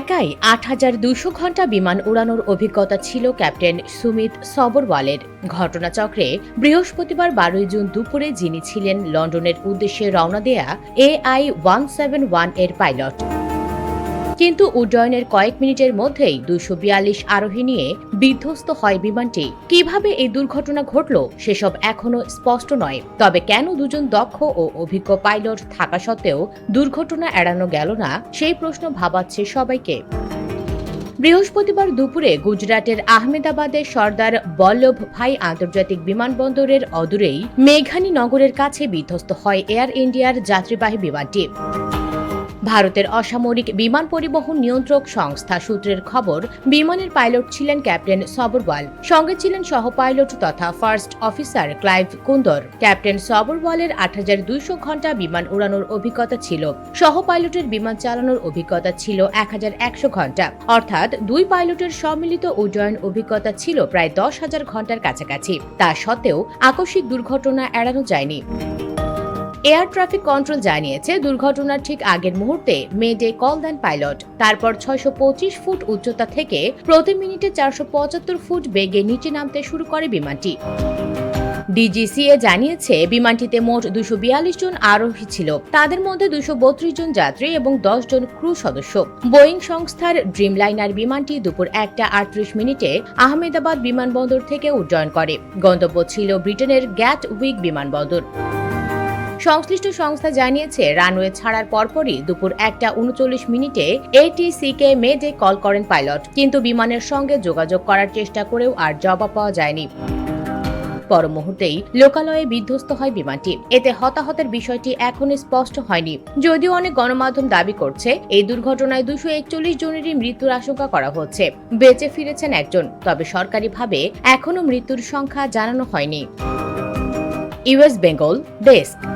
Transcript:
একাই আট হাজার দুশো ঘণ্টা বিমান উড়ানোর অভিজ্ঞতা ছিল ক্যাপ্টেন সুমিত সবরওয়ালের। ঘটনাচক্রে বৃহস্পতিবার বারোই জুন দুপুরে যিনি ছিলেন লন্ডনের উদ্দেশ্যে রওনা দেয়া এআই ওয়ান সেভেন ওয়ানের পাইলট। কিন্তু উড্ডয়নের কয়েক মিনিটের মধ্যেই দুশো বিয়াল্লিশ আরোহী নিয়ে বিধ্বস্ত হয় বিমানটি। কীভাবে এই দুর্ঘটনা ঘটল সেসব এখনও স্পষ্ট নয়। তবে কেন দুজন দক্ষ ও অভিজ্ঞ পাইলট থাকা সত্ত্বেও দুর্ঘটনা এড়ানো গেল না, সেই প্রশ্ন ভাবাচ্ছে সবাইকে। বৃহস্পতিবার দুপুরে গুজরাটের আহমেদাবাদের সর্দার বল্লভ ভাই আন্তর্জাতিক বিমানবন্দরের অদূরেই মেঘানী নগরের কাছে বিধ্বস্ত হয় এয়ার ইন্ডিয়ার যাত্রীবাহী বিমানটি। ভারতের অসামরিক বিমান পরিবহন নিয়ন্ত্রক সংস্থা সূত্রের খবর, বিমানের পাইলট ছিলেন ক্যাপ্টেন সবরওয়াল। সঙ্গে ছিলেন সহ পাইলট তথা first officer Clive Kunder. Captain সবরওয়ালের আট হাজার দুইশো ঘণ্টা বিমান উড়ানোর অভিজ্ঞতা ছিল। সহ পাইলটের বিমান চালানোর অভিজ্ঞতা ছিল এক হাজার একশো ঘণ্টা। অর্থাৎ দুই পাইলটের সম্মিলিত উড্ডয়ন অভিজ্ঞতা ছিল প্রায় দশ হাজার ঘণ্টার কাছাকাছি। তা সত্ত্বেও আকস্মিক দুর্ঘটনা এড়ানো যায়নি। এয়ার ট্রাফিক কন্ট্রোল জানিয়েছে, দুর্ঘটনার ঠিক আগের মুহূর্তে মেডে কল দেন পাইলট তারপর ছয়শো পঁচিশ ফুট উচ্চতা থেকে প্রতি মিনিটে চারশো পঁচাত্তর ফুট বেগে নিচে নামতে শুরু করে বিমানটি। ডিজিসিএ জানিয়েছে, বিমানটিতে মোট দুশো বিয়াল্লিশ জন আরোহী ছিল। তাদের মধ্যে দুশো বত্রিশ জন যাত্রী এবং দশ জন ক্রু সদস্য। বোয়িং সংস্থার ড্রিমলাইনার বিমানটি দুপুর একটা আটত্রিশ মিনিটে আহমেদাবাদ বিমানবন্দর থেকে উড্ডয়ন করে। গন্তব্য ছিল ব্রিটেনের গ্যাট উইক বিমানবন্দর। সংশ্লিষ্ট সংস্থা জানিয়েছে, রানওয়ে ছাড়ার পরপরই দুপুর একটা উনচল্লিশ মিনিটে এটিসি এটিসিকে মেডে কল করেন পাইলট, কিন্তু বিমানের সঙ্গে যোগাযোগ করার চেষ্টা করেও আর জবাব পাওয়া যায়নি। পর মুহূর্তেই লোকালয়ে বিধ্বস্ত হয় বিমানটি। এতে হতাহতের বিষয়টি এখনও স্পষ্ট হয়নি। যদিও অনেক গণমাধ্যম দাবি করছে, এই দুর্ঘটনায় দুশো একচল্লিশ জনেরই মৃত্যুর আশঙ্কা করা হচ্ছে। বেঁচে ফিরেছেন একজন, তবে সরকারিভাবে এখনও মৃত্যুর সংখ্যা জানানো হয়নি। US Bengal, desk.